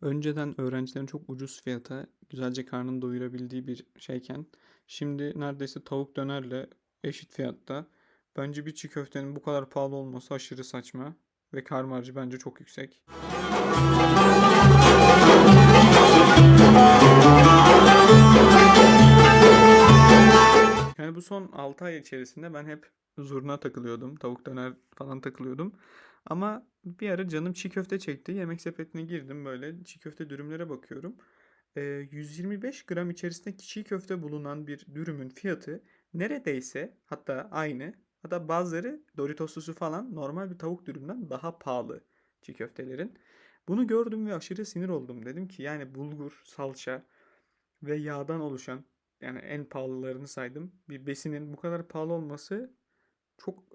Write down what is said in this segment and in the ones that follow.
Önceden öğrencilerin çok ucuz fiyata güzelce karnını doyurabildiği bir şeyken şimdi neredeyse tavuk dönerle eşit fiyatta. Bence bir çiğ köftenin bu kadar pahalı olması aşırı saçma ve kâr marjı bence çok yüksek. Yani bu son 6 ay içerisinde ben hep zurna takılıyordum. Tavuk döner falan takılıyordum. Ama bir ara canım çiğ köfte çekti. Yemek sepetine girdim böyle çiğ köfte dürümlere bakıyorum. Ee, 125 gram içerisindeki çiğ köfte bulunan bir dürümün fiyatı neredeyse hatta aynı hatta bazıları Doritoslusu falan normal bir tavuk dürümden daha pahalı çiğ köftelerin. Bunu gördüm ve aşırı sinir oldum. Dedim ki yani bulgur, salça ve yağdan oluşan yani en pahalılarını saydım. Bir besinin bu kadar pahalı olması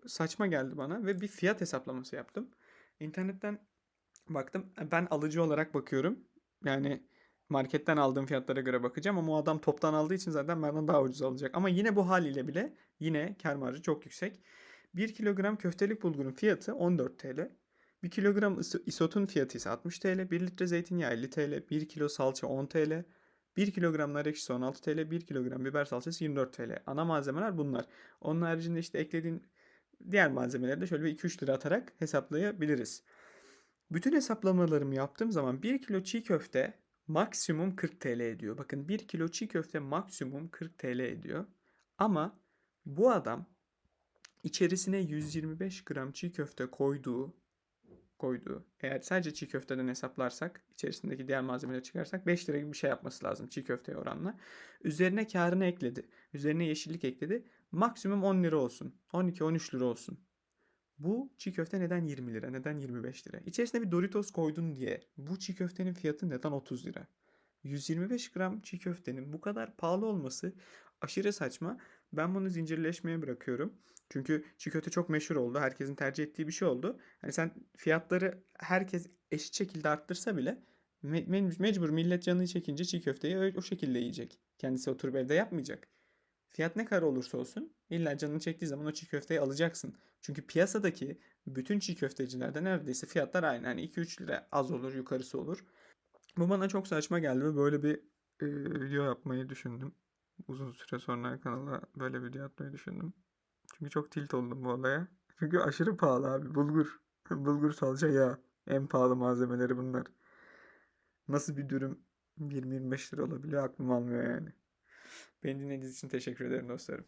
saçma geldi bana ve bir fiyat hesaplaması yaptım. İnternetten baktım. Ben alıcı olarak bakıyorum. Yani marketten aldığım fiyatlara göre bakacağım ama o adam toptan aldığı için zaten benden daha ucuz alacak. Ama yine bu haliyle bile yine kâr marjı çok yüksek. 1 kilogram köftelik bulgurun fiyatı 14 TL. 1 kilogram is- isotun fiyatı ise 60 TL. 1 litre zeytinyağı 50 TL. 1 kilo salça 10 TL. 1 kilogram nar ekşisi 16 TL. 1 kilogram biber salçası 24 TL. Ana malzemeler bunlar. Onun haricinde işte eklediğin diğer malzemeleri de şöyle bir 2-3 lira atarak hesaplayabiliriz. Bütün hesaplamalarımı yaptığım zaman 1 kilo çiğ köfte maksimum 40 TL ediyor. Bakın 1 kilo çiğ köfte maksimum 40 TL ediyor. Ama bu adam içerisine 125 gram çiğ köfte koyduğu koyduğu. Eğer sadece çiğ köfteden hesaplarsak, içerisindeki diğer malzemeleri çıkarsak 5 lira gibi bir şey yapması lazım çiğ köfteye oranla. Üzerine karını ekledi. Üzerine yeşillik ekledi. Maksimum 10 lira olsun. 12-13 lira olsun. Bu çiğ köfte neden 20 lira? Neden 25 lira? İçerisine bir Doritos koydun diye bu çiğ köftenin fiyatı neden 30 lira? 125 gram çiğ köftenin bu kadar pahalı olması aşırı saçma. Ben bunu zincirleşmeye bırakıyorum. Çünkü çiğ köfte çok meşhur oldu. Herkesin tercih ettiği bir şey oldu. Hani sen fiyatları herkes eşit şekilde arttırsa bile me- me- mecbur millet canını çekince çiğ köfteyi o şekilde yiyecek. Kendisi oturup evde yapmayacak. Fiyat ne kadar olursa olsun illa canını çektiği zaman o çiğ köfteyi alacaksın. Çünkü piyasadaki bütün çiğ köftecilerde neredeyse fiyatlar aynı. Hani 2-3 lira az olur yukarısı olur. Bu bana çok saçma geldi ve böyle bir e, video yapmayı düşündüm. Uzun süre sonra kanala böyle video atmayı düşündüm. Çünkü çok tilt oldum bu olaya. Çünkü aşırı pahalı abi. Bulgur. Bulgur salça yağ. En pahalı malzemeleri bunlar. Nasıl bir dürüm 20-25 lira olabiliyor aklım almıyor yani. Beni dinlediğiniz için teşekkür ederim dostlarım.